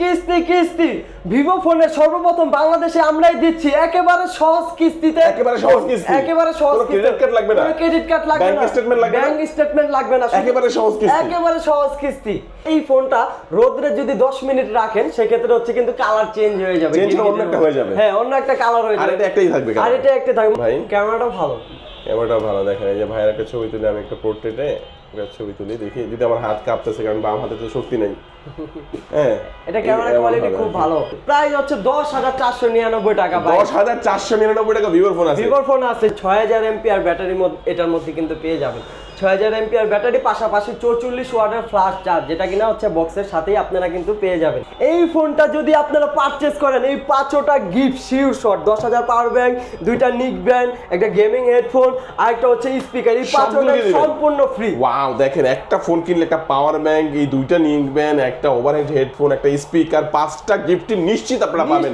কিস্তি কিস্তি ভিভো ফোনের সর্বপ্রথম বাংলাদেশে আমরাই দিচ্ছি একেবারে সহজ কিস্তিতে একেবারে সহজ কিস্তি? একেবারে সহজ credit card লাগবে না? ক্রেডিট কার্ড লাগবে না statement লাগবে না? ব্যাংক স্টেটমেন্ট লাগবে না একেবারে সহজ কিস্তি? একেবারে সহজ কিস্তি এই ফোনটা রোদ্রে যদি 10 মিনিট রাখেন সেক্ষেত্রে হচ্ছে কিন্তু কালার চেঞ্জ হয়ে যাবে হয়ে অন্য একটা। হয়ে যাবে। হ্যাঁ অন্য একটা কালার হয়ে আর যাবে এটা একটাই থাকবে আর এটা একটা থাকবে ভাই? ক্যামেরাটা ভালো ক্যামেরাটা ভালো দেখেন এই যে ভাইয়ের একটা ছবি তুলে আমি একটা পোর্ট্রেটে ছবি তুলি দেখি যদি আমার হাত কাঁপতেছে কারণ বাম হাতে তো শক্তি নেই। হ্যাঁ। এটা ক্যামেরা কোয়ালিটি খুব ভালো। প্রায় হচ্ছে দশ হাজার চারশো নিরানব্বই টাকা দশ হাজার চারশো নিরানব্বই টাকা ভিভোর ফোন আছে। ভিভোর ফোন আছে ছয় হাজার এমপিআর ব্যাটারির মধ্যে এটার মধ্যে কিন্তু পেয়ে যাবেন। ছয় হাজার এমপিআর ব্যাটারি পাশাপাশি চৌচল্লিশ ওয়াটের ফ্লাশ চার্জ যেটা কিনা হচ্ছে বক্সের সাথেই আপনারা কিন্তু পেয়ে যাবেন। এই ফোনটা যদি আপনারা পারচেস করেন এই পাঁচটা গিফট শিওর শট দশ হাজার পাওয়ার ব্যাংক দুইটা নিক ব্যান্ড একটা গেমিং হেডফোন আর একটা হচ্ছে স্পিকার এই পাঁচটা? সম্পূর্ণ ফ্রি ওয়াও দেখেন একটা ফোন কিনলে একটা পাওয়ার ব্যাংক এই দুইটা নিক ব্যান্ড একটা ওভারহেড হেডফোন একটা স্পিকার পাঁচটা গিফট নিশ্চিত আপনারা পাবেন।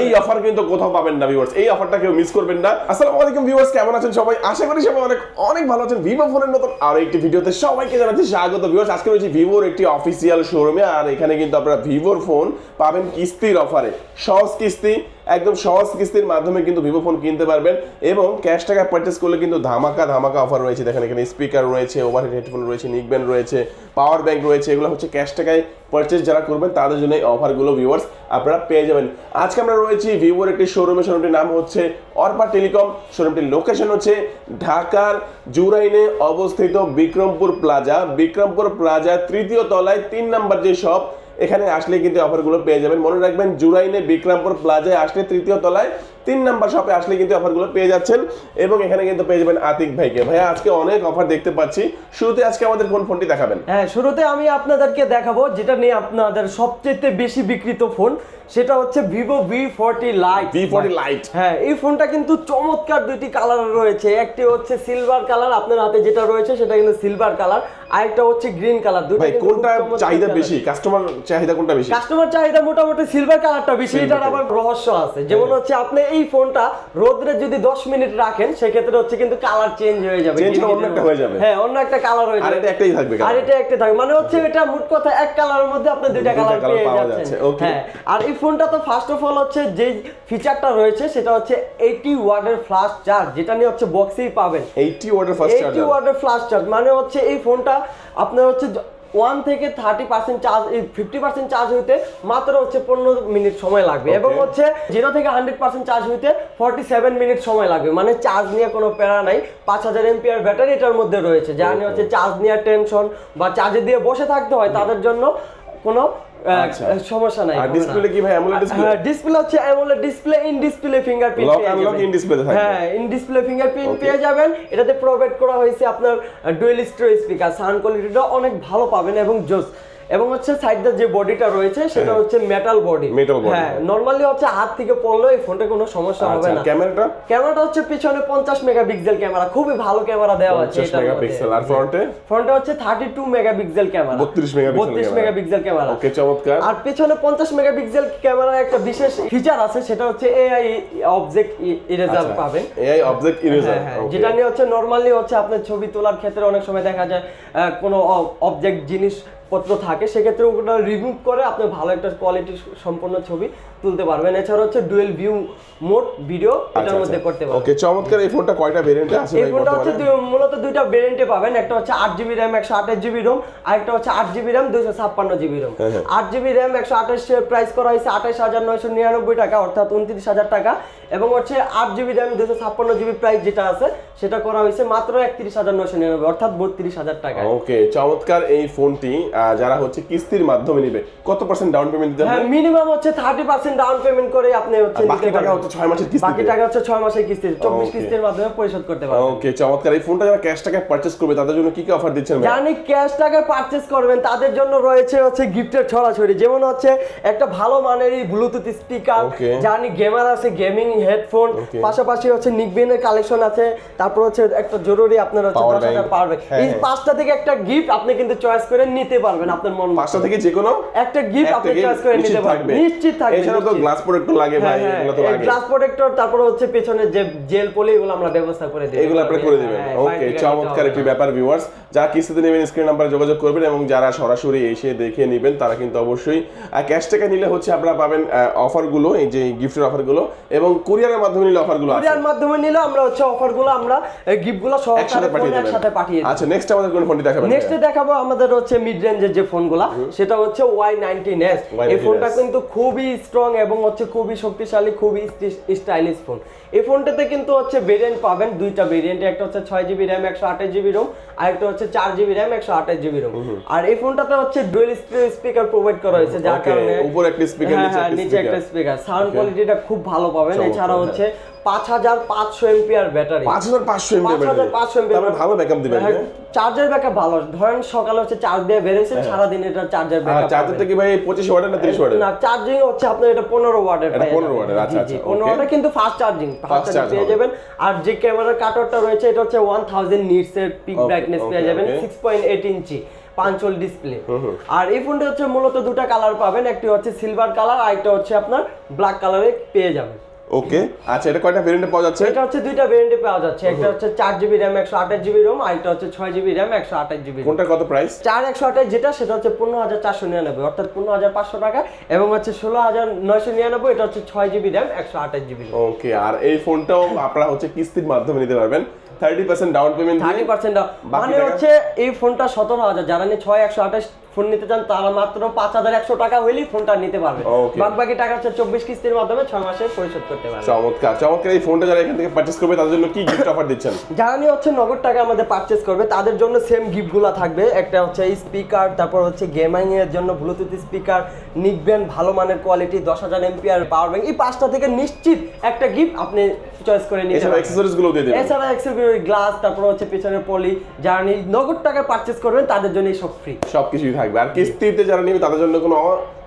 এই অফার কিন্তু কোথাও পাবেন না ভিউয়ার্স এই অফারটা কেউ মিস করবেন না। আসসালামু আলাইকুম ভিউয়ার্স কেমন আছেন সবাই? আশা করি সবাই অনেক অনেক ভালো আছেন। ভিভো ফোনের নতুন আর একটি ভিডিওতে সবাইকে জানাচ্ছি স্বাগত ভিউয়ার্স আজকে রয়েছে ভিভোর একটি অফিসিয়াল শোরুমে আর এখানে কিন্তু আপনারা ভিভোর ফোন পাবেন কিস্তির অফারে সহজ কিস্তি একদম সহজ কিস্তির মাধ্যমে কিন্তু ভিভো ফোন কিনতে পারবেন এবং ক্যাশ টাকা পারচেস করলে কিন্তু ধামাকা ধামাকা অফার রয়েছে। দেখেন এখানে স্পিকার রয়েছে ওভারহেড হেডফোন রয়েছে নিকব্যান্ড রয়েছে পাওয়ার ব্যাংক রয়েছে, এগুলো হচ্ছে ক্যাশ টাকায় পারচেস যারা করবেন, তাদের জন্য এই অফারগুলো ভিউয়ার্স আপনারা পেয়ে যাবেন। আজকে আমরা রয়েছি ভিভোর একটি শোরুমে শোরুমটির নাম হচ্ছে অর্পা টেলিকম। শোরুমটির লোকেশন হচ্ছে ঢাকার জুরাইনে অবস্থিত বিক্রমপুর প্লাজা বিক্রমপুর প্লাজা তৃতীয় তলায় তিন নাম্বার যে শপ এখানে আসলে কিন্তু অফারগুলো পেয়ে যাবেন। মনে রাখবেন জুরাইনে বিক্রমপুর প্লাজায় আসলে তৃতীয় তলায় তিন নাম্বার শপে আসলে কিন্তু অফারগুলো পেয়ে যাচ্ছেন এবং এখানে কিন্তু পেয়ে যাবেন আতিক ভাইকে। ভাইয়া আজকে অনেক অফার দেখতে পাচ্ছি। শুরুতে আজকে আমাদের কোন ফোনটি দেখাবেন। হ্যাঁ শুরুতে আমি আপনাদেরকে দেখাবো যেটা নিয়ে আপনাদের সবচেয়ে বেশি বিক্রিত ফোন সেটা হচ্ছে Vivo V forty lite V V40 Lite। হ্যাঁ এই ফোনটা কিন্তু চমৎকার দুটি কালার রয়েছে। একটি হচ্ছে সিলভার কালার আপনার হাতে যেটা রয়েছে সেটা কিন্তু সিলভার কালার আরেকটা হচ্ছে গ্রিন কালার ভাই কোনটা চাহিদা বেশি? কাস্টমার চাহিদা কোনটা বেশি? কাস্টমার চাহিদা মোটামুটি সিলভার কালারটা বেশি এটার আবার রহস্য আছে। যেমন হচ্ছে আপনি এই ফোনটা রোদ্রে যদি 10 মিনিট রাখেন সেক্ষেত্রে হচ্ছে কিন্তু কালার চেঞ্জ হয়ে যাবে হয়ে অন্য একটা হয়ে যাবে। হ্যাঁ অন্য একটা কালার হয়ে আর যাবে। এটা একটাই থাকবে আর এটা একটা থাকবে। মানে হচ্ছে এটা মোট কথা এক কালারের মধ্যে আপনি দুইটা কালার পেয়ে যাচ্ছেন। যাচ্ছে. হ্যাঁ আর এই ফোনটা তো ফার্স্ট অফ অল হচ্ছে যে ফিচারটা রয়েছে সেটা হচ্ছে 80 ওয়াটের ফ্লাশ চার্জ যেটা নিয়ে হচ্ছে বক্সেই পাবেন। 80 ওয়াটের ফার্স্ট 80 চার্জার ওয়াটের ফ্লাশ চার্জ মানে হচ্ছে এই ফোনটা আপনার হচ্ছে ওয়ান থেকে thirty percent charge fifty percent charge হইতে মাত্র হচ্ছে পনেরো মিনিট সময় লাগবে। এবং হচ্ছে জিরো থেকে হান্ড্রেড পার্সেন্ট চার্জ হইতে ফর্টি সেভেন মিনিট সময় লাগবে। মানে চার্জ নিয়ে কোনো প্যারা নাই। পাঁচ হাজার এমপিআর ব্যাটারি এটার মধ্যে রয়েছে। যা নিয়ে হচ্ছে চার্জ নেওয়ার টেনশন বা চার্জে দিয়ে বসে থাকতে হয় তাদের জন্য কোনো। সমস্যা নাই আর ডিসপ্লে কি ভাই অ্যামোলেড ডিসপ্লে হ্যাঁ ডিসপ্লে হচ্ছে AMOLED display in display fingerprint lock in display তে থাকবে। হ্যাঁ ইন ডিসপ্লে ফিঙ্গারপ্রিন্ট. পেয়ে যাবেন। এটাতে প্রোভাইড করা হয়েছে আপনার ডুয়েল স্টোরেজ স্পিকার সাউন্ড কোয়ালিটিটা অনেক ভালো পাবেন এবং জোস। এবং হচ্ছে সাইডের যে বডিটা রয়েছে সেটা হ্যাঁ। হচ্ছে মেটাল বডি Metal body। হ্যাঁ নরমালি হচ্ছে হাত থেকে পড়লেও এই ফোনটা কোনো সমস্যা হবে আচ্ছা না। ক্যামেরাটা ক্যামেরাটা হচ্ছে পিছনে পঞ্চাশ মেগাপিক্সেল ক্যামেরা খুবই ভালো ক্যামেরা দেওয়া আছে 50 মেগাপিক্সেল আর ফ্রন্টে ফ্রন্টে হচ্ছে thirty two megapixel camera 32 megapixel বত্রিশ ক্যামেরা। মেগাপিক্সেল ক্যামেরা ওকে চমৎকার। আর পেছনে পঞ্চাশ মেগাপিক্সেল ক্যামেরা একটা বিশেষ ফিচার আছে সেটা হচ্ছে এআই অবজেক্ট ইরেজার পাবেন। এআই অবজেক্ট ইরেজার যেটা নিয়ে হচ্ছে নরমালি হচ্ছে আপনার ছবি তোলার ক্ষেত্রে অনেক সময় দেখা যায় কোনো অবজেক্ট জিনিসপত্র থাকে সেক্ষেত্রে ওটা রিমুভ করে আপনার ভালো একটা কোয়ালিটি সম্পন্ন ছবি তুলতে পারবেন। এছাড়া হচ্ছে ডুয়েল ভিউ মোড ভিডিও এটার মধ্যে করতে পারবেন। ওকে চমৎকার এই ফোনটা কয়টা ভেরিয়েন্টে আছে এই ফোনটা হচ্ছে মূলত দুইটা ভেরিয়েন্টে পাবেন। একটা হচ্ছে আট জিবি র্যাম একশো আঠাশ জিবি রোম আর একটা হচ্ছে আট জিবি র্যাম দুইশো ছাপ্পান্ন জিবি রোম হ্যাঁ, হ্যাঁ। র্যাম একশো আঠাশ প্রাইস করা হয়েছে আঠাশ হাজার নয়শো নিরানব্বই টাকা অর্থাৎ উনত্রিশ হাজার টাকা। এবং হচ্ছে আট জিবি র্যাম দুশো ছাপ্পান্ন জিবি প্রাইস যেটা আছে সেটা করা হয়েছে মাত্র একত্রিশ হাজার নয়শো নিরানব্বই অর্থাৎ বত্রিশ হাজার টাকা। ওকে চমৎকার এই ফোনটি যারা হচ্ছে কিস্তির মাধ্যমে নিবে কত পার্সেন্ট ডাউন পেমেন্ট দিতে হ্যাঁ হবে? মিনিমাম হচ্ছে থার্টি পার্সেন্ট ডাউন পেমেন্ট করে আপনি হচ্ছে বাকি টাকা হচ্ছে ছয় মাসের কিস্তিতে? বাকি টাকা হচ্ছে ছয় মাসের কিস্তি চব্বিশ Okay. কিস্তির মাধ্যমে পরিশোধ করতে পারবেন। ওকে চমৎকার। এই ফোনটা যারা ক্যাশ টাকায় পারচেজ করবে তাদের জন্য কি কি অফার দিচ্ছেন ভাই? জানি ক্যাশ টাকায় পারচেস করবেন তাদের জন্য রয়েছে হচ্ছে গিফটের ছড়াছড়ি। যেমন হচ্ছে একটা ভালো মানের এই ব্লুটুথ স্পিকার জানি গেমার আছে গেমিং হেডফোন পাশাপাশি হচ্ছে নিকবেনের কালেকশন আছে তারপর হচ্ছে একটা জরুরি আপনার হচ্ছে। পাওয়ার হ্যাঁ, এই হ্যাঁ। পাঁচটা থেকে একটা গিফট আপনি কিন্তু চয়েস করে নিতে পারবেন আপনার মন পাঁচটা থেকে যে কোনো একটা গিফট আপনি চয়েস করে নিতে পারবেন। নিশ্চিত থাকবে। তো গ্লাস প্রোটেক্টর লাগে ভাই এগুলো তো লাগে। গ্লাস প্রোটেক্টর তারপর হচ্ছে পেছনে যে জেল পলি এগুলো আমরা ব্যবস্থা করে দিই এগুলো আপনি করে দিবেন। হ্যাঁ, ওকে চমৎকার একটি ব্যাপার ভিউয়ার্স যারা কিস্তিতে নেবেন স্ক্রিন নাম্বারে যোগাযোগ করবেন এবং যারা সরাসরি এসে দেখে নেবেন তারা কিন্তু অবশ্যই ক্যাশ টাকা নিলে হচ্ছে আপনারা পাবেন অফারগুলো এই যে গিফটের অফারগুলো এবং কুরিয়ারের মাধ্যমে নিলে অফারগুলো কুরিয়ার মাধ্যমে নিলে আমরা হচ্ছে অফারগুলো আমরা গিফটগুলো একসাথে পাঠিয়ে ফোনে দেবেন। একসাথে পাঠিয়ে আচ্ছা নেক্সট আমাদের কোন ফোনটি দেখাবেন? নেক্সটে দেখাবো আমাদের হচ্ছে মিড রেঞ্জের যে ফোনগুলা সেটা হচ্ছে ওয়াই নাইনটিন এস এই ফোনটা কিন্তু খুবই স্ট্রং এবং হচ্ছে খুবই শক্তিশালী খুবই স্টাইলিশ ফোন এই ফোনটাতে কিন্তু হচ্ছে ভেরিয়েন্ট পাবেন দুইটা ভেরিয়েন্ট একটা হচ্ছে ছয় জিবি র্যাম একশো আঠাশ জিবি রোম আর একটা হচ্ছে চার জিবি র্যাম একশো আঠাশ জিবি রোম আর এই ফোনটাতে হচ্ছে ডুয়েল স্পিকার প্রোভাইড করা হয়েছে যার কারণে উপরে একটা speaker, হ্যাঁ, নিচে হ্যাঁ, একটা নিচে একটা। Speaker sound. কোয়ালিটিটা খুব ভালো পাবেন এছাড়া হ্যাঁ। হচ্ছে পাঁচ হাজার পাঁচশো এমপিআর ব্যাটারি। পাঁচ হাজার পাঁচশো এমবি 5500 mAh ভালো ব্যাকআপ হ্যাঁ? চার্জের ব্যাকআপ ভালো। ধরেন সকালে হচ্ছে চার্জ দিয়ে বেরোচ্ছে সারাদিন এটা চার্জের আর ব্যাকআপ চার্জারটা কি ভাই পঁচিশ ওয়াটের না তিরিশ ওয়াটের না চার্জিং হচ্ছে আপনার এটা পনেরো ওয়াটের এটা 15 ওয়াটের, আচ্ছা, আচ্ছা, পনেরো. ওয়াটের কিন্তু ফাস্ট চার্জিং ফাস্ট চার্জিং পেয়ে যাবেন। আর যে ক্যামেরার কাটারটা রয়েছে এটা হচ্ছে ওয়ান থাউজেন্ড নিটস এর পিক ব্রাইটনেস পেয়ে যাবেন. Six point eight inch punch hole display আর এই ফোনটা হচ্ছে মূলত দুটো কালার পাবেন। একটি হচ্ছে সিলভার কালার আর একটা হচ্ছে আপনার ব্ল্যাক কালারে পেয়ে যাবেন। ওকে আচ্ছা এটা কয়টা ভেরিয়েন্টে পাওয়া যাচ্ছে? এটা হচ্ছে দুইটা ভেরিয়েন্টে পাওয়া যাচ্ছে। একটা হচ্ছে চার জিবি র্যাম একশো আঠাশ জিবি রোম আর একটা হচ্ছে ছয় জিবি র্যাম একশো আঠাশ জিবি কোনটা কত প্রাইস চার একশো আঠাশ যেটা সেটা হচ্ছে পনেরো হাজার চারশো নিরানব্বই অর্থাৎ পনেরো হাজার পাঁচশো টাকা এবং হচ্ছে ষোলো হাজার নয়শো নিরানব্বই এটা হচ্ছে ছয় জিবি র্যাম একশো আঠাশ জিবি ওকে আর এই ফোনটাও আপনারা হচ্ছে কিস্তির মাধ্যমে নিতে পারবেন। Thirty percent down payment thirty percent মানে হচ্ছে এই ফোনটা সতেরো হাজার যারা নিয়ে ছয় একশো আঠাশ ফোন নিতে চান তারা মাত্র পাঁচ হাজার একশো টাকা হইলেই ফোনটা নিতে পারবে। বাকি টাকা হচ্ছে চব্বিশ কিস্তির মাধ্যমে ছয় মাসে পরিশোধ করতে পারবে। চমৎকার চমৎকার। এই ফোনটা যারা এখান থেকে পারচেস করবে তাদের জন্য কি গিফট অফার দিচ্ছেন? যারা নিয়ে হচ্ছে নগদ টাকা আমাদের পারচেস করবে তাদের জন্য সেম গিফটগুলো থাকবে। একটা হচ্ছে স্পিকার তারপর হচ্ছে গেমিং এর জন্য ব্লুটুথ স্পিকার নিকবেন ভালো মানের কোয়ালিটি দশ হাজার এমপিআর পাওয়ার ব্যাংক এই পাঁচটা থেকে নিশ্চিত একটা গিফট আপনি চয়েস করে নিতে পারবেন। অ্যাক্সেসরিজগুলো দিয়ে দেবেন। এছাড়া এক্সেসরি গ্লাস তারপর হচ্ছে পিছনের পলি যারা নগদ টাকায় পারচেস করবেন তাদের জন্য সব ফ্রি সবকিছুই থাকবে। আর কিস্তিতে যারা নিবে তাদের জন্য কোনো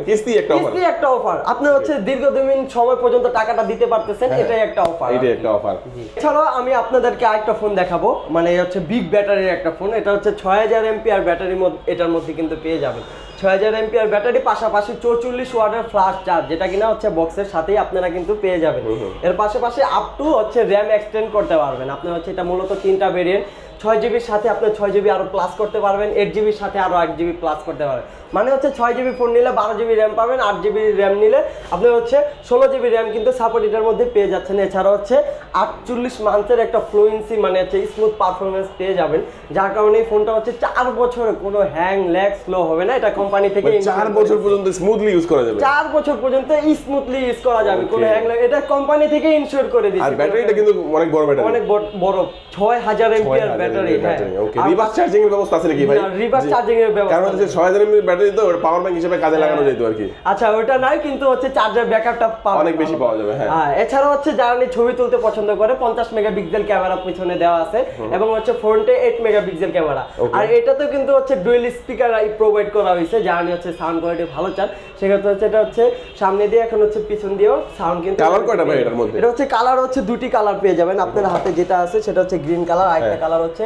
কিস্তি একটা অফার কিস্তি একটা অফার আপনি হচ্ছে দীর্ঘদিন সময় পর্যন্ত টাকাটা দিতে পারতেছেন এটাই একটা অফার এইটাই একটা অফার এছাড়াও আমি আপনাদেরকে আরেকটা ফোন দেখাবো মানে হচ্ছে বিগ ব্যাটারির একটা ফোন এটা হচ্ছে ছয় হাজার এমপিআর ব্যাটারির মধ্যে এটার মধ্যে কিন্তু পেয়ে যাবেন। ছয় হাজার এমপিআর ব্যাটারি পাশাপাশি চৌচল্লিশ ওয়াটের ফ্লাশ চার্জ যেটা কিনা হচ্ছে বক্সের সাথেই আপনারা কিন্তু পেয়ে যাবেন। এর পাশাপাশি আপ টু হচ্ছে র্যাম এক্সটেন্ড করতে পারবেন। আপনি হচ্ছে এটা মূলত তিনটা ভেরিয়েন্ট ছয় জিবির সাথে আপনি ছয় জিবি আরও প্লাস করতে পারবেন এইট জিবির সাথে আরও এক জিবি প্লাস করতে পারবেন। মানে হচ্ছে ছয় জিবি ফোন নিলে বারো জিবি র্যাম পাবেন আট জিবি র্যাম নিলে আপনি হচ্ছে ষোলো জিবি র্যাম কিন্তু সাপোর্ট এটার মধ্যে পেয়ে যাচ্ছেন। এছাড়া হচ্ছে আটচল্লিশ মান্থের একটা ফ্লুয়েন্সি মানে হচ্ছে স্মুথ পারফরমেন্স পেয়ে যাবেন যার কারণে এই ফোনটা হচ্ছে চার বছরে কোনো হ্যাং ল্যাগ স্লো হবে না। এটা কোম্পানি থেকে চার বছর পর্যন্ত স্মুথলি ইউজ করা যাবে। চার বছর পর্যন্ত স্মুথলি ইউজ করা যাবে কোনো. হ্যাং ল্যাগ এটা কোম্পানি থেকে ইনশিওর করে আর দিচ্ছে। ব্যাটারিটা কিন্তু অনেক বড় ব্যাটারি অনেক বড়- বড় ছয় হাজার এমপিআর ব্যাটারি হ্যাঁ। ওকে রিভার্স চার্জিং এর ব্যবস্থা আছে নাকি ভাই? রিভার্স চার্জিং এর ব্যবস্থা কারণ হচ্ছে নেই। ছয় ব্যাটারি তো পাওয়ার ব্যাংক হিসেবে কাজে লাগানো যেত আর কি আচ্ছা ওটা নাই কিন্তু হচ্ছে চার্জার ব্যাকআপটা অনেক বেশি পাওয়া যাবে, হ্যাঁ। এছাড়া হচ্ছে যারা ছবি তুলতে পছন্দ করে পঞ্চাশ মেগাপিক্সেল ক্যামেরা পিছনে দেওয়া আছে এবং হচ্ছে ফ্রন্টে এইট মেগাপিক্সেল ক্যামেরা. আর এটাতে কিন্তু হচ্ছে ডুয়েল স্পিকার প্রোভাইড করা হয়েছে যারা হচ্ছে সাউন্ড কোয়ালিটি ভালো চান। সেক্ষেত্রে হচ্ছে এটা হচ্ছে সামনে দিয়ে এখন হচ্ছে পিছন দিয়েও সাউন্ড কিন্তু Colour কয়টা ভাই এটার মধ্যে? এটা হচ্ছে কালার হচ্ছে দুটি কালার পেয়ে যাবেন। আপনার হাতে যেটা আছে সেটা হচ্ছে গ্রিন কালার আর একটা হ্যাঁ। কালার হচ্ছে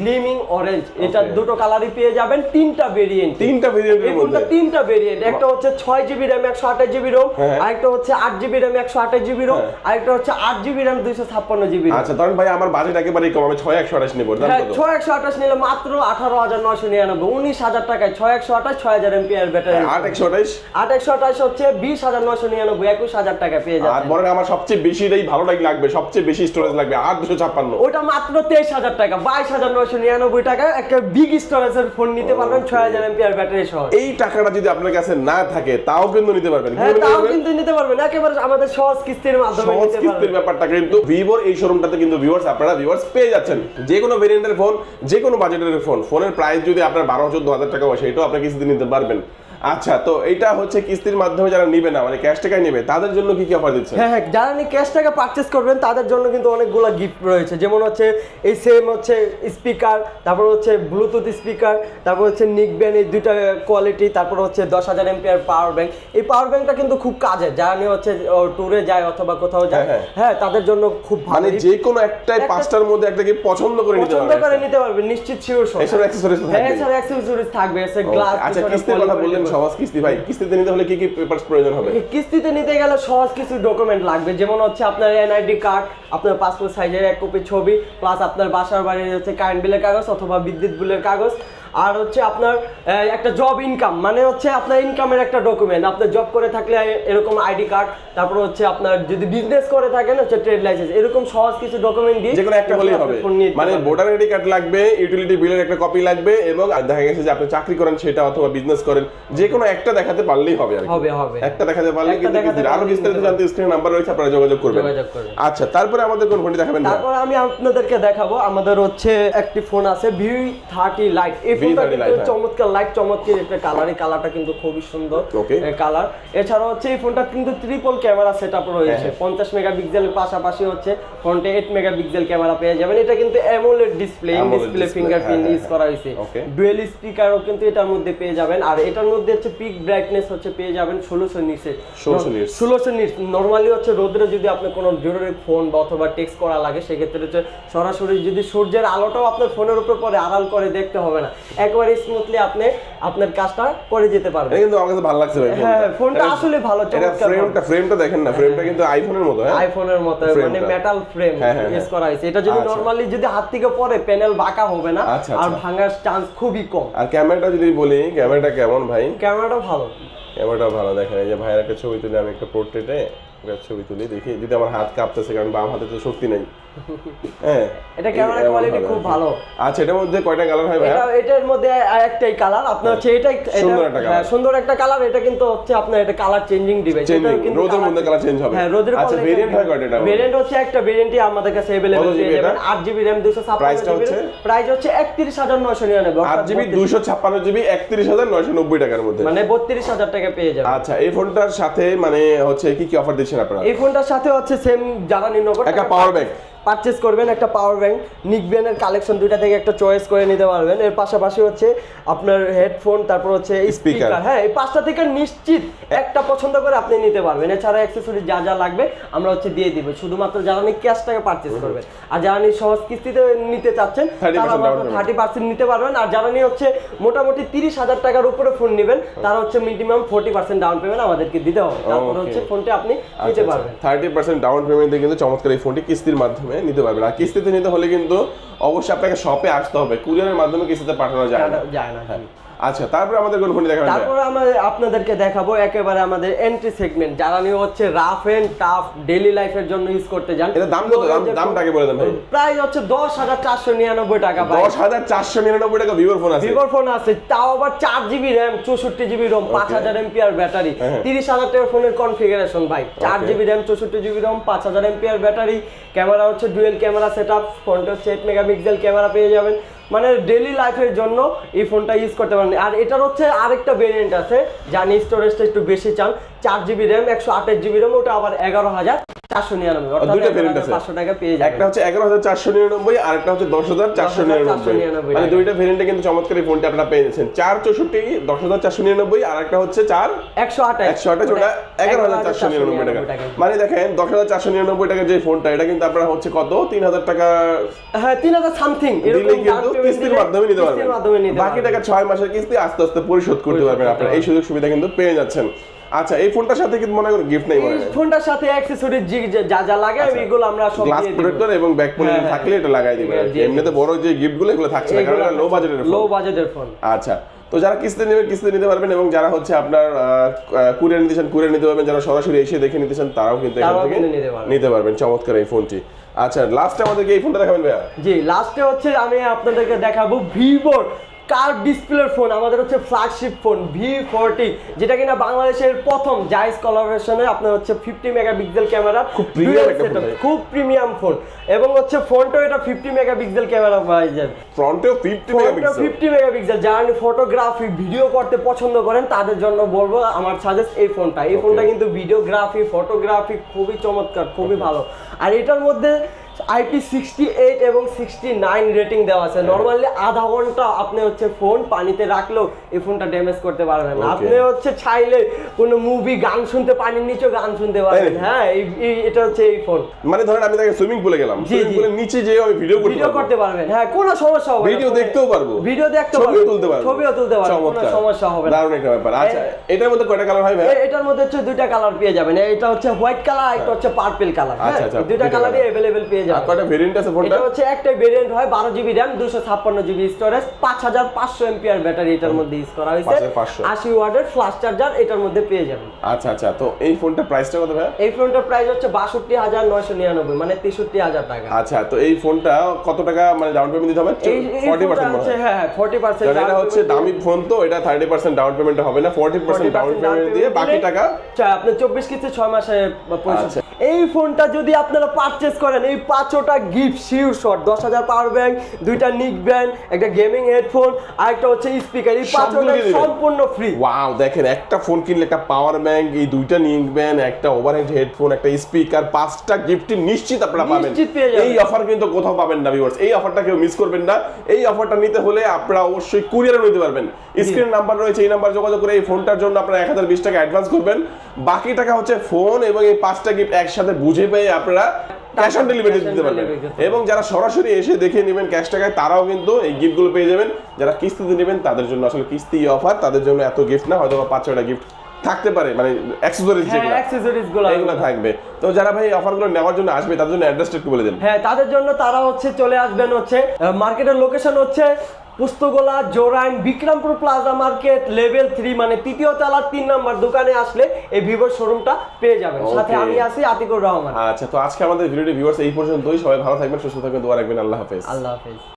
গ্লিমিং অরেঞ্জ এটা দুটো কালারই পেয়ে যাবেন তিনটা ভেরিয়েন্ট তিনটা ভেরিয়েন্টের এই ফোনটা মধ্যে তিনটা ভেরিয়েন্ট একটা হচ্ছে ছয় জিবি র্যাম একশো আঠাশ জিবি রোম হ্যাঁ। আরেকটা হচ্ছে আট জিবি র্যাম একশো আঠাশ জিবি রোম হ্যাঁ। আরেকটা হচ্ছে আট জিবি র্যাম দুইশো ছাপ্পান্ন জিবি আচ্ছা ধরেন ভাই আমার বাজেট একেবারেই কম। আমি ছয় একশো আঠাশ নেব। হ্যাঁ ছয় একশো আঠাশ নিলে মাত্র আঠারো হাজার নয়শো নিরানব্বই। উনিশ হাজার টাকায় ছয় একশো আঠাশ ছয় হাজার এমপিআর ব্যাটারি আট একশো আঠাশ? আট একশো আঠাশ হচ্ছে বিশ হাজার নয়শো নিরানব্বই একুশ হাজার টাকা পেয়ে আর যাচ্ছে বরং আমার সবচেয়ে বেশি ভালো লাগে লাগবে সবচেয়ে বেশি স্টোরেজ লাগবে আট দুশো ছাপ্পান্ন। ওটা মাত্র তেইশ হাজার টাকা। বাইশ হাজার নয়শো নিরানব্বই টাকা একটা বিগ স্টোরেজের ফোন নিতে পারবেন ছয় হাজার এমপিআর ব্যাটারি সহ। এই টাকাটা যদি আপনার কাছে না থাকে তাও কিন্তু নিতে পারবেন। হ্যাঁ তাও কিন্তু নিতে পারবেন। একেবারে আমাদের সহজ কিস্তির মাধ্যমে সহজ কিস্তির ব্যাপারটা কিন্তু ভিভোর এই শোরুমটাতে কিন্তু ভিউয়ার্স আপনারা ভিউয়ার্স পেয়ে যাচ্ছেন। যে কোনো ভেরিয়েন্টের ফোন যে কোনো বাজেটের ফোন ফোনের প্রাইস যদি আপনার বারো চোদ্দ হাজার টাকা হয় সেটাও আপনি কিস্তিতে নিতে পারবেন। আচ্ছা তো এটা হচ্ছে কিস্তির মাধ্যমে যারা নিবে না মানে ক্যাশ টাকায় নেবে তাদের জন্য কি কি অফার দিচ্ছে হ্যাঁ হ্যাঁ যারা নিয়ে ক্যাশ টাকা পারচেস করবেন তাদের জন্য কিন্তু অনেকগুলো গিফট রয়েছে। যেমন হচ্ছে এই সেম হচ্ছে স্পিকার তারপর হচ্ছে ব্লুটুথ স্পিকার তারপর হচ্ছে নিক ব্যান্ড এই দুইটা কোয়ালিটি তারপর হচ্ছে দশ হাজার এমপিআর পাওয়ার ব্যাংক এই পাওয়ার ব্যাংকটা কিন্তু খুব কাজে যারা নিয়ে হচ্ছে ট্যুরে যায় অথবা কোথাও যায় হ্যাঁ, হ্যাঁ। তাদের জন্য খুব ভালো। মানে যে কোনো একটাই একটা- পাঁচটার মধ্যে একটা কি পছন্দ করে নিতে পছন্দ করে নিতে পারবেন নিশ্চিত শিওর এছাড়া হ্যাঁ থাকবে এছাড়া অ্যাক্সেসরিজ থাকবে এসে গ্লাস আচ্ছা কিস্তির কথা বললেন সহজ কিস্তি, ভাই। কিস্তিতে নিতে হলে কি কি পেপারস প্রয়োজন হবে? কিস্তিতে নিতে গেলে সহজ কিছু ডকুমেন্ট লাগবে। যেমন হচ্ছে আপনার এনআইডি কার্ড আপনার পাসপোর্ট সাইজের এক কপি ছবি প্লাস আপনার বাসার বাড়ির হচ্ছে কারেন্ট বিলের কাগজ অথবা বিদ্যুৎ বিলের কাগজ। আর হচ্ছে আপনার একটা জব ইনকাম মানে হচ্ছে আপনার ইনকামের একটা ডকুমেন্ট আপনি জব করে থাকলে এরকম আইডি কার্ড তারপর হচ্ছে আপনার যদি বিজনেস করে থাকেন হচ্ছে ট্রেড লাইসেন্স এরকম সহজ কিছু ডকুমেন্ট দিয়ে যে কোনো একটা হলেই হবে। মানে ভোটার আইডি কার্ড লাগবে ইউটিলিটি বিলের একটা কপি লাগবে এবং দেখা গেছে যে আপনি চাকরি করেন সেটা অথবা বিজনেস করেন যে কোনো একটা দেখাতে পারলেই হবে আর। হবে হবে। একটা দেখাতে পারলে কিন্তু আরও বিস্তারিত জানতে স্ক্রিনে নাম্বার রয়েছে আপনারা যোগাযোগ করবেন। আচ্ছা তারপরে আমাদের কোন ফোনটি দেখাবেন তারপর আমি আপনাদেরকে দেখাবো আমাদের হচ্ছে একটি ফোন আছে ভি থার্টি লাইট এই ফোনটা V30 কিন্তু Lite, হ্যাঁ। চমৎকার লাইট চমৎকার একটা কালার এই কালারটা কিন্তু খুবই সুন্দর কালার এছাড়া হচ্ছে এই ফোনটা কিন্তু ট্রিপল ক্যামেরা সেট আপ রয়েছে। হ্যাঁ। পঞ্চাশ মেগাপিক্সেলের পাশাপাশি হচ্ছে ফ্রন্টে এইট মেগাপিক্সেল ক্যামেরা পেয়ে যাবেন। এটা কিন্তু অ্যামোলেড ডিসপ্লে ডিসপ্লে ফিঙ্গারপ্রিন্ট হ্যাঁ, ইউজ হ্যাঁ, করা হয়েছে। ডুয়েল স্পিকারও কিন্তু এটার মধ্যে পেয়ে যাবেন। আর এটার মধ্যে হচ্ছে পিক ব্রাইটনেস হচ্ছে পেয়ে যাবেন ষোলোশো নিচে ষোলোশো নিট নর্মালি হচ্ছে রোদ্রে যদি আপনি কোনো জরুরি ফোন বা অথবা টেক্সট করা লাগে সেক্ষেত্রে হচ্ছে সরাসরি যদি সূর্যের আলোটাও আপনার ফোনের উপর পরে আড়াল করে দেখতে হবে না। একবারে স্মুথলি আপনি আপনার কাজটা করে যেতে পারবেন কিন্তু আমার কাছে ভালো লাগছে ভাই হ্যাঁ, ফোনটা। আসলে ভালো, এটা ফ্রেমটা ফ্রেমটা দেখেন না ফ্রেমটা কিন্তু আইফোনের মতো হ্যাঁ? আইফোনের মতো মানে মেটাল ফ্রেম ইউজ। করা হয়েছে। এটা যদি আচ্ছা। নর্মালি যদি হাত থেকে পড়ে প্যানেল বাঁকা হবে না আচ্ছা, আর আচ্ছা। ভাঙার চান্স খুবই কম। আর ক্যামেরাটা যদি বলি ক্যামেরাটা কেমন ভাই? ক্যামেরাটা ভালো। ক্যামেরাটা ভালো দেখেন এই যে ভাইয়ের একটা ছবি তুলে আমি একটা পোর্ট্রেটে একটা ছবি তুলি দেখি যদি আমার হাত কাঁপতেছে কারণ বাম হাতে তো শক্তি নেই। হ্যাঁ এটা ক্যামেরা কোয়ালিটি খুব ভালো। আচ্ছা এটার মধ্যে কয়টা কালার হয় ভাই এটার মধ্যে একটাই কালার আপনার হচ্ছে এটাই এটা- সুন্দর একটা হ্যাঁ, colour। সুন্দর একটা কালার এটা কিন্তু হচ্ছে আপনার এটা কালার চেঞ্জিং ডিভাইস Changing, রোদের মধ্যে colour change হবে। হ্যাঁ রোদের আচ্ছা, variant হয় কয়টা এটার মধ্যে? ভেরিয়েন্ট হচ্ছে একটা ভেরিয়েন্টই আমাদের কাছে अवेलेबल কত GB পেয়ে যাবেন এটা? 8 জিবি RAM 256 Price টা হচ্ছে? প্রাইস হচ্ছে 31999 আট জিবি দুইশো ছাপ্পান্ন জিবি একত্রিশ হাজার নয়শো নব্বই টাকার মধ্যে মানে 32000 টাকা পেয়ে যাবেন আচ্ছা এই ফোনটার সাথে মানে হচ্ছে কি কি অফার দিচ্ছেন আপনারা এই ফোনটার সাথে হচ্ছে সেম যারা নিম্ন একটা power bank। পারচেজ করবেন একটা পাওয়ার ব্যাংক নিকবেনের কালেকশন দুইটা থেকে একটা চয়েস করে নিতে পারবেন। এর পাশাপাশি হচ্ছে আপনার হেডফোন তারপর হচ্ছে স্পিকার হ্যাঁ এই পাঁচটা থেকে নিশ্চিত একটা পছন্দ করে আপনি নিতে পারবেন। এছাড়া অ্যাক্সেসরি যা যা লাগবে আমরা হচ্ছে দিয়ে দিব। শুধুমাত্র যারা নিয়ে ক্যাশ টাকা পারচেজ করবেন। আর যারা নিয়ে সহজ কিস্তিতে নিতে চাচ্ছেন তারা মাত্র থার্টি পার্সেন্ট নিতে পারবেন। আর যারা নিয়ে হচ্ছে মোটামুটি তিরিশ হাজার টাকার উপরে ফোন নেবেন তারা হচ্ছে minimum forty percent down payment আমাদেরকে দিতে হবে। তারপর হচ্ছে ফোনটা আপনি আচ্ছা, নিতে পারবেন। থার্টি পার্সেন্ট ডাউন পেমেন্টে কিন্তু চমৎকার এই ফোনটি কিস্তির মাধ্যমে নিতে পারবেন আর কিস্তিতে নিতে হলে কিন্তু অবশ্যই আপনাকে শপে আসতে হবে। কুরিয়ারের মাধ্যমে কিস্তিতে পাঠানো যায় না। যায় না আচ্ছা তারপরে আমাদের কোন ফোনটি দেখাবেন? তারপর আমরা আপনাদেরকে দেখাবো একেবারে আমাদের এন্ট্রি সেগমেন্ট যারা নিয়ে হচ্ছে রাফ এন্ড টাফ ডেইলি লাইফের জন্য ইউজ করতে যান এটা দাম কত? দাম- দামটা আগে বলে দেন ভাই। প্রায় হচ্ছে দশ হাজার চারশো নিরানব্বই টাকা ভাই দশ হাজার চারশো নিরানব্বই টাকা ভিভোর ফোন আছে ভিভোর ফোন আছে তাও আবার চার জিবি র্যাম চৌষট্টি জিবি রোম পাঁচ হাজার এমপিআর ব্যাটারি হ্যাঁ। তিরিশ হাজার টাকার ফোনের কনফিগারেশন ভাই চার Okay. জিবি র্যাম চৌষট্টি জিবি রোম পাঁচ হাজার এমপিআর ব্যাটারি ক্যামেরা হচ্ছে ডুয়েল ক্যামেরা সেট আপ ফোনটা হচ্ছে এইট মেগাপিক্সেল ক্যামেরা পেয়ে যাবেন মানে ডেলি লাইফের জন্য এই ফোনটা ইউজ করতে পারেন। আর এটার হচ্ছে আরেকটা ভেরিয়েন্ট আছে জানি স্টোরেজটা একটু বেশি চান চার জিবি র্যাম একশো আঠাশ জিবি র্যাম ওটা আবার এগারো হাজার। চারশো নিরানব্বই। অর্থাৎ দুইটা variant আছে। পাঁচশো টাকা পেয়ে যাবেন। একটা হচ্ছে এগারো হাজার চারশো নিরানব্বই আর একটা হচ্ছে দশ হাজার চারশো নিরানব্বই। মানে দুইটা ভেরিয়েন্টে কিন্তু চমৎকার এই ফোনটা আপনারা পেয়ে যাচ্ছেন। চার চৌষট্টি দশ হাজার চারশো নিরানব্বই আর একটা হচ্ছে চার একশো আঠাশ। একশো আঠাশ ওটা এগারো হাজার চারশো নিরানব্বই টাকা। মানে দেখেন দশ হাজার চারশো নিরানব্বই টাকা যে ফোনটা এটা কিন্তু আপনারা হচ্ছে কত? তিন হাজার টাকা হ্যাঁ তিন হাজার সামথিং। দিলে কিন্তু কিস্তির মাধ্যমে নিতে পারবেন। বাকি টাকা ছয় মাসের কিস্তি আস্তে আস্তে পরিশোধ করতে পারবেন আপনারা। এই সুযোগ সুবিধা কিন্তু পেয়ে যাচ্ছেন। আচ্ছা এই ফোনটার সাথে কিন্তু মনে করেন গিফট নেই মনে হয় ফোনটার সাথে অ্যাকসেসরি যা যা লাগে এগুলো আমরা সব গ্লাস প্রোটেক্টর এবং ব্যাক পলিশ হ্যাঁ, হ্যাঁ। থাকলে এটা লাগাই দিবেন। কি। এমনিতে বড় যে গিফটগুলো এগুলো থাকছে না কারণ লো বাজেটের ফোন লো বাজেটের ফোন আচ্ছা তো যারা কিস্তি নেবেন কিস্তি নিতে পারবেন এবং যারা হচ্ছে আপনার কুরিয়ার নিতে চান কুরিয়ার নিতে পারবেন যারা সরাসরি এসে দেখে নিতে চান তারাও কিন্তু এখান থেকে নিতে পারবেন। নিতে পারবেন। চমৎকার এই ফোনটি। আচ্ছা লাস্টে আমাদেরকে এই ফোনটা দেখাবেন ভাইয়া? জি লাস্টে হচ্ছে আমি আপনাদেরকে দেখাবো ভিভোর কার ডিসপ্লের ফোন? আমাদের হচ্ছে ফ্ল্যাগশিপ ফোন ভি ফোরটি যেটা কিনা বাংলাদেশের প্রথম জাইস কলাবরেশনে আপনার হচ্ছে ফিফটি মেগাপিক্সেল ক্যামেরা খুব প্রিমিয়াম ফোন এবং হচ্ছে ফোনটাও এটা ফিফটি মেগাপিক্সেল ক্যামেরা পাওয়া যায়। ফ্রন্টেও ফিফটি ফিফটি মেগাপিক্সেল যারা ফটোগ্রাফি ভিডিও করতে পছন্দ করেন তাদের জন্য বলব আমার সাজেস্ট এই ফোনটা এই ফোনটা কিন্তু ভিডিওগ্রাফি ফটোগ্রাফি খুবই চমৎকার খুবই ভালো। আর এটার মধ্যে আইপি সিক্সটি এইট এবং সিক্সটি নাইন রেটিং দেওয়া আছে। নর্মালি আধা ঘণ্টা আপনি হচ্ছে ফোন পানিতে রাখলেও এই ফোনটা ড্যামেজ করতে পারবেন না। আপনি হচ্ছে চাইলে কোনো মুভি গান শুনতে পানির নিচেও গান শুনতে পারবেন হ্যাঁ এই- এটা হচ্ছে এই ফোন মানে ধরেন আমি তাকে সুইমিং পুলে গেলাম। সুইমিং পুলের নিচে যেয়ে আমি ভিডিও করতে ভিডিও করতে পারবেন। হ্যাঁ কোনো সমস্যা হবে ভিডিও দেখতেও পারব। ভিডিও দেখতে ছবিও পারবেন। তুলতে পারব। ছবিও তুলতে পারব কোনো সমস্যা হবে না। দারুণ একটা ব্যাপার। আচ্ছা এটার মধ্যে কয়টা কালার হয় ভাই? এটার মধ্যে হচ্ছে দুইটা কালার পেয়ে যাবেন। এটা হচ্ছে হোয়াইট কালার একটা হচ্ছে পার্পল কালার হ্যাঁ আচ্ছা, আচ্ছা, দুইটা কালারই। অ্যাভেলেবেল পেয়ে আর কয়টা ভেরিয়েন্ট আছে ফোনটা এটা হচ্ছে একটা ভেরিয়েন্ট হয় বারো জিবি জিবি স্টোরেজ ব্যাটারি এটার মধ্যে ইউজ করা হয়েছে। 5500 আশি ওয়ার্ডের ফ্লাশ চার্জার এটার মধ্যে পেয়ে যাবেন। আচ্ছা আচ্ছা তো এই ফোনটা প্রাইসটা কত ভাই এই ফোনটার প্রাইস হচ্ছে বাষট্টি হাজার নয়শো নিরানব্বই মানে তেষট্টি হাজার টাকা। আচ্ছা তো এই ফোনটা কত টাকা মানে ডাউন পেমেন্ট দিতে হবে? এই ফর্টি হচ্ছে হ্যাঁ। ফর্টি পার্সেন্ট এটা হচ্ছে দামি ফোন তো এটা থার্টি পার্সেন্ট ডাউন পেমেন্ট হবে না ফর্টি পার্সেন্ট ডাউন পেমেন্ট দিয়ে বাকি টাকা আচ্ছা আপনি চব্বিশ কিস্তি ছয় মাসে পয়সা আচ্ছা। এই ফোনটা যদি আপনারা পারচেজ করেন এই পাঁচটা গিফট শিওর শট দশ হাজার পাওয়ার ব্যাংক দুইটা নিক ব্যান্ড একটা গেমিং হেডফোন আর একটা হচ্ছে স্পিকার এই পাঁচটা সম্পূর্ণ ফ্রি ওয়াও দেখেন একটা ফোন কিনলে একটা পাওয়ার ব্যাংক এই দুইটা নিক ব্যান্ড একটা ওভারহেড হেডফোন একটা স্পিকার পাঁচটা গিফট নিশ্চিত আপনারা পাবেন। এই অফার কিন্তু কোথাও পাবেন না ভিউয়ার্স এই অফারটা কেউ মিস করবেন না। এই অফারটা নিতে হলে আপনারা অবশ্যই কুরিয়ারে নিতে পারবেন। স্ক্রিন নাম্বার রয়েছে এই নাম্বার যোগাযোগ করে এই ফোনটার জন্য আপনারা এক হাজার বিশ টাকা অ্যাডভান্স করবেন। বাকি টাকা হচ্ছে ফোন এবং এই পাঁচটা গিফট একসাথে বুঝে পেয়ে আপনারা ক্যাশ অন ডেলিভারি দিতে পারবেন। এবং যারা সরাসরি এসে দেখে নেবেন ক্যাশ টাকায় তারাও কিন্তু এই গিফটগুলো পেয়ে যাবেন। যারা কিস্তিতে নেবেন তাদের জন্য আসলে কিস্তি অফার তাদের জন্য এত গিফট না হয়তো পাঁচ ছয়টা গিফট থাকতে পারে মানে অ্যাক্সেসরিজ হ্যাঁ যেগুলো। অ্যাক্সেসরিজগুলো এইগুলো থাকবে। তো যারা ভাই অফারগুলো নেওয়ার জন্য আসবে তাদের জন্য অ্যাড্রেসটা একটু বলে দেন। হ্যাঁ তাদের জন্য তারা হচ্ছে চলে আসবেন হচ্ছে মার্কেটের লোকেশন হচ্ছে Postogola Jurain Bikrampur plaza market level three মানে তৃতীয় তলার তিন নম্বর দোকানে আসলে এই ভিভোর শোরুমটা পেয়ে যাবেন। সাথে আমি আছি আতিকুর রহমান। আচ্ছা তো আজকে আমাদের ভিডিওটি ভিউয়ার্স এই পর্যন্তই। সবাই ভালো থাকবেন সুস্থ থাকবেন দোয়া রাখবেন। আল্লাহ হাফেজ। আল্লাহ হাফেজ।